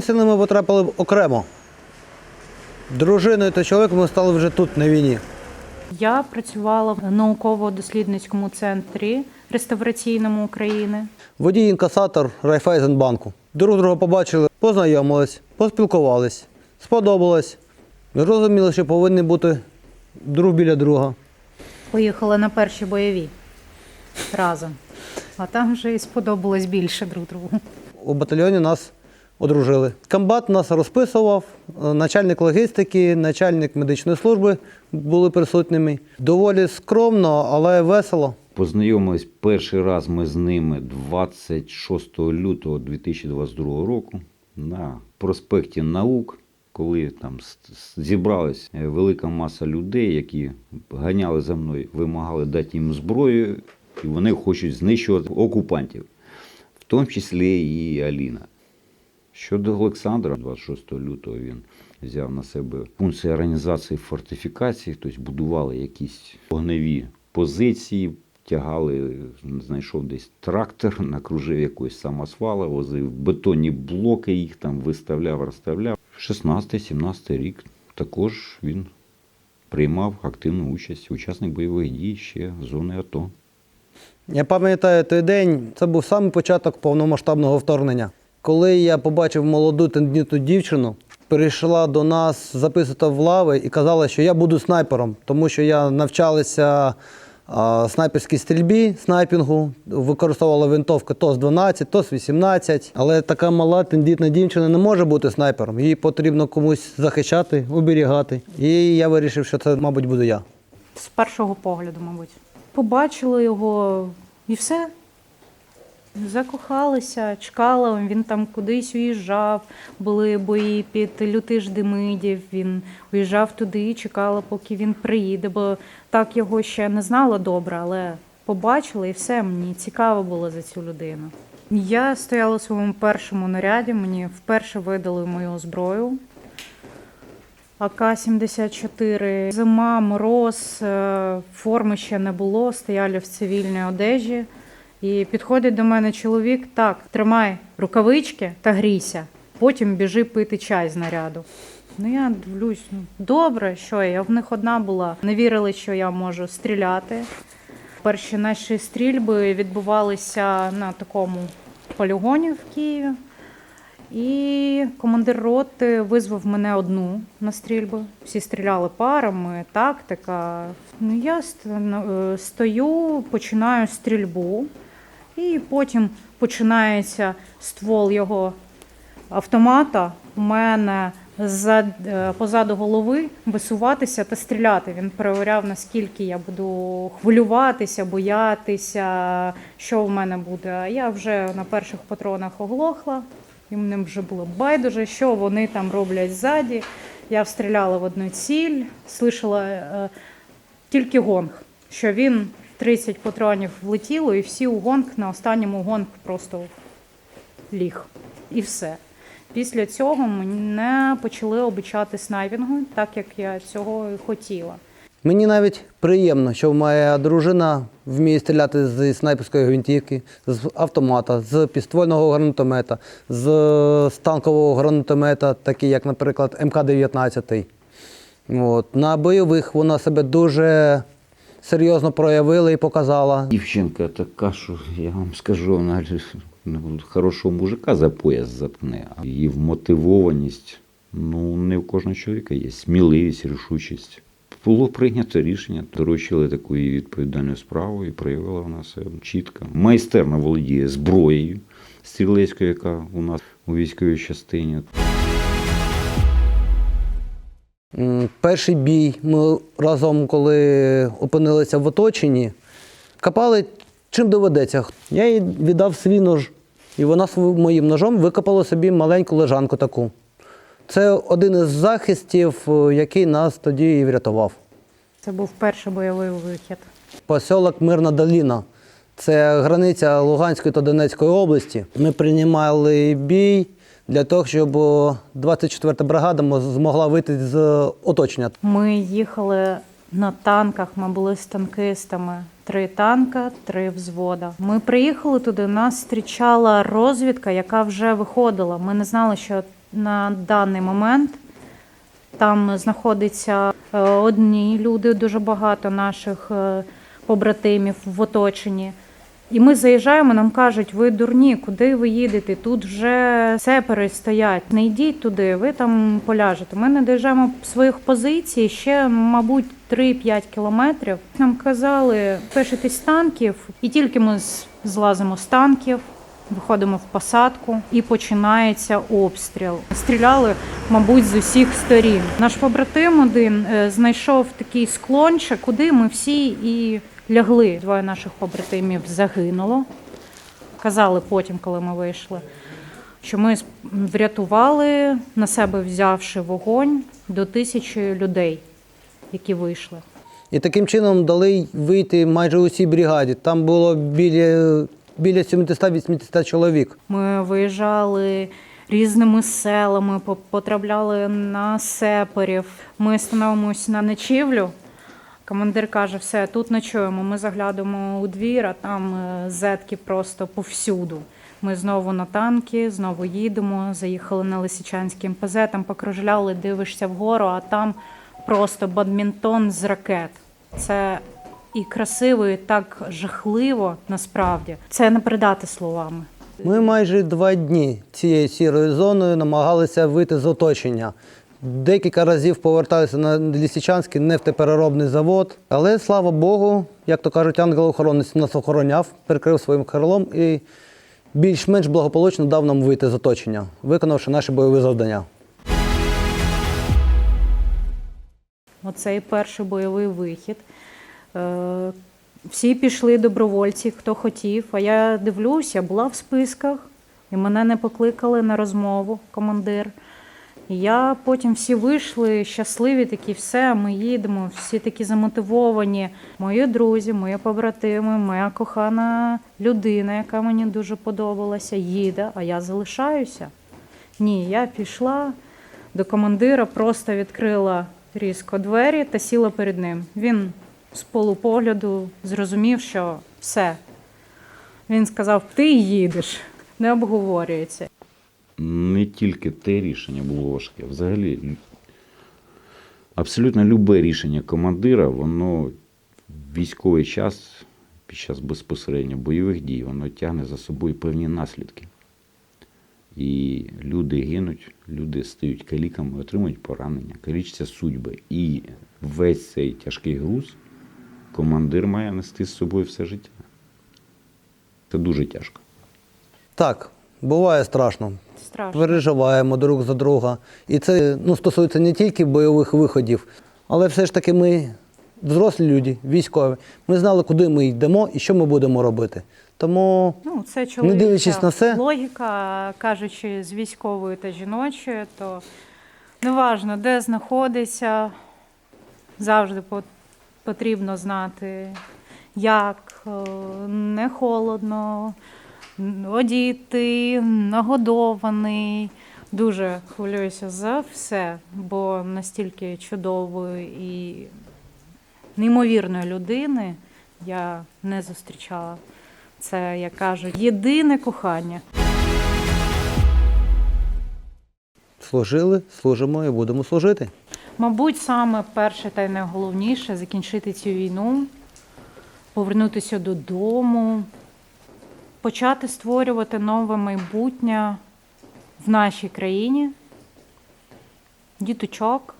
Збройні ми потрапили окремо. Дружиною та чоловіком ми стали вже тут, на війні. Я працювала в науково-дослідницькому центрі реставраційному України. Водій інкасатор Райфайзенбанку. Друг друга побачили, познайомились, поспілкувались, сподобалось. Зрозуміли, що повинні бути друг біля друга. Поїхали на перші бойові разом. А там вже і сподобалось більше друг другу. У батальйоні нас одружили. Комбат нас розписував, е, начальник логістики, начальник медичної служби були присутніми. Доволі скромно, але весело. Познайомились перший раз ми з ними 26 лютого 2022 року на проспекті наук, коли там зібралась е, велика маса людей, які ганяли за мною, вимагали дати їм зброю, і вони хочуть знищувати окупантів, в тому числі і Аліна. Щодо Олександра, 26 лютого він взяв на себе функції організації фортифікацій, тобто будували якісь вогневі позиції, тягали, знайшов десь трактор, накружив якогось самосвала, возив бетонні блоки, їх там виставляв, розставляв. 16-17 рік також він приймав активну участь, учасник бойових дій ще зони АТО. Я пам'ятаю той день, це був самий початок повномасштабного вторгнення. Коли я побачив молоду тендітну дівчину, прийшла до нас записувати в лави і казала, що я буду снайпером, тому що я навчалася снайперській стрільбі, снайпінгу, використовувала винтовки ТОС-12, ТОС-18. Але така мала тендітна дівчина не може бути снайпером. Її потрібно комусь захищати, оберігати. І я вирішив, що це, мабуть, буду я. З першого погляду, мабуть. Побачили його і все. Закохалися, чекала, він там кудись уїжджав, були бої під лютиш Демидів, він уїжджав туди, чекала, поки він приїде, бо так його ще не знала добре, але побачила і все, мені цікаво було за цю людину. Я стояла у своєму першому наряді, мені вперше видали мою зброю. АК-74. Зима, мороз, е, форми ще не було, стояли в цивільній одежі. І підходить до мене чоловік, так, тримай рукавички та грійся, потім біжи пити чай з наряду. Ну я дивлюсь, ну добре, що я, в них одна була. Не вірили, що я можу стріляти. Перші наші стрільби відбувалися на такому полігоні в Києві. І командир роти визвав мене одну на стрільби. Всі стріляли парами, тактика. Ну, я е, стою, починаю стрільбу, і потім починається ствол його автомата у мене е, позаду голови висуватися та стріляти. Він перевіряв, наскільки я буду хвилюватися, боятися, що в мене буде. А я вже на перших патронах оглохла. І мені вже було байдуже, що вони там роблять ззаді. Я встріляла в одну ціль, слышала е, тільки гонг, що він 30 патронів влетіло, і всі у гонг на останньому гонг просто ліг. І все. Після цього мене почали обучати снайпінгу, так як я цього хотіла. Мені навіть приємно, що моя дружина вміє стріляти з снайперської гвинтівки, з автомата, з підствольного гранатомета, з, танкового гранатомета, такі як, наприклад, МК-19. От. На бойових вона себе дуже серйозно проявила і показала. Дівчинка така, що я вам скажу, вона ну, хорошого мужика за пояс заткне. Її вмотивованість, ну, не в кожного чоловіка є. Сміливість, рішучість. Було прийнято рішення, доручили таку їй відповідальну справу і проявила вона себе чітко. Майстерно володіє зброєю стрілецькою, яка у нас у військовій частині. Перший бій ми разом, коли опинилися в оточенні, копали чим доведеться. Я їй віддав свій нож, і вона моїм ножом викопала собі маленьку лежанку таку. Це один із захистів, е, який нас тоді і врятував. Це був перший бойовий вихід. Посілок Мирна Доліна. Це границя Луганської та Донецької області. Ми приймали бій для того, щоб о, 24-та бригада мо- змогла вийти з оточення. Ми їхали на танках, ми були з танкистами. Три танка, три взвода. Ми приїхали туди, нас зустрічала розвідка, яка вже виходила. Ми не знали, що на даний момент. Там знаходяться е, одні люди, дуже багато наших е, побратимів в оточенні. І ми заїжджаємо, нам кажуть, ви дурні, куди ви їдете? Тут вже сепери стоять. Не йдіть туди, ви там поляжете. Ми не доїжджаємо своїх позицій ще, мабуть, 3-5 кілометрів. Нам казали, пишетесь з танків, і тільки ми злазимо з танків. Виходимо в посадку і починається обстріл. Стріляли, мабуть, з усіх сторін. Наш побратим один е, знайшов такий склончик, куди ми всі і лягли. Двоє наших побратимів загинуло. Казали потім, коли ми вийшли, що ми врятували на себе, взявши вогонь до тисячі людей, які вийшли. І таким чином дали вийти майже усій бригаді. Там було біля, біля 700-800 чоловік. Ми виїжджали різними селами, потрапляли на сепарів. Ми становимося на ночівлю. Командир каже, все, тут ночуємо. Ми заглядуємо у двір, а там е, зетки просто повсюду. Ми знову на танки, знову їдемо. Заїхали на Лисичанський МПЗ, там покружляли, дивишся вгору, а там просто бадмінтон з ракет. Це і красиво, і так жахливо насправді. Це не передати словами. Ми майже два дні цією сірою зоною намагалися вийти з оточення. Декілька разів поверталися на Лісичанський нефтепереробний завод. Але слава Богу, як то кажуть, ангел-охоронець нас охороняв, прикрив своїм крилом і більш-менш благополучно дав нам вийти з оточення, виконавши наші бойові завдання. Оцей перший бойовий вихід. Е, Всі пішли добровольці, хто хотів. А я дивлюся, була в списках, і мене не покликали на розмову, командир. Я потім всі вийшли, щасливі такі, все, ми їдемо, всі такі замотивовані. Мої друзі, мої побратими, моя кохана людина, яка мені дуже подобалася, їде, а я залишаюся. Ні, я пішла до командира, просто відкрила різко двері та сіла перед ним. Він з полупогляду зрозумів, що все. Він сказав: ти їдеш, не обговорюється. Не тільки те рішення було важке, взагалі абсолютно любе рішення командира, воно в військовий час, під час безпосередньо бойових дій, воно тягне за собою певні наслідки. І люди гинуть, люди стають каліками, отримують поранення, калічаться судьби. І весь цей тяжкий груз командир має нести з собою все життя. Це дуже тяжко. Так, буває страшно. Страшно. Переживаємо друг за друга. І це ну, стосується не тільки бойових виходів, але все ж таки ми взрослі люди, військові. Ми знали, куди ми йдемо і що ми будемо робити. Тому Ну, це чоловіча дивлячись на це- логіка, кажучи з військовою та жіночою, то неважно, де знаходиться, завжди потрібно знати, як е, не холодно, одіти, нагодований. Дуже хвилююся за все, бо настільки чудової і неймовірної людини я не зустрічала. Це, як кажуть, єдине кохання. служили, служимо і будемо служити. Мабуть, саме перше та й найголовніше закінчити цю війну, повернутися додому, почати створювати нове майбутнє в нашій країні, діточок.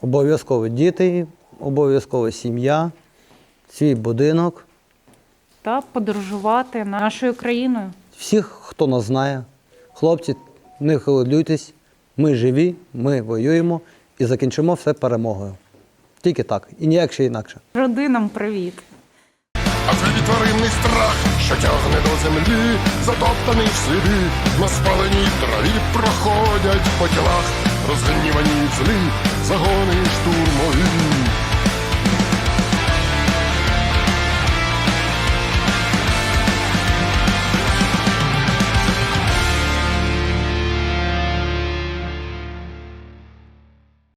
Обов'язково діти, обов'язково сім'я, свій будинок. та подорожувати нашою країною. Всіх, хто нас знає, хлопці, не хвилюйтесь, ми живі, ми воюємо і закінчимо все перемогою. Тільки так, і ніяк ще інакше. Родинам привіт! Тваринний страх, що тягне до землі, затоптаний в селі, на спаленій траві проходять по тілах, розгнівані злі, загони штурмові.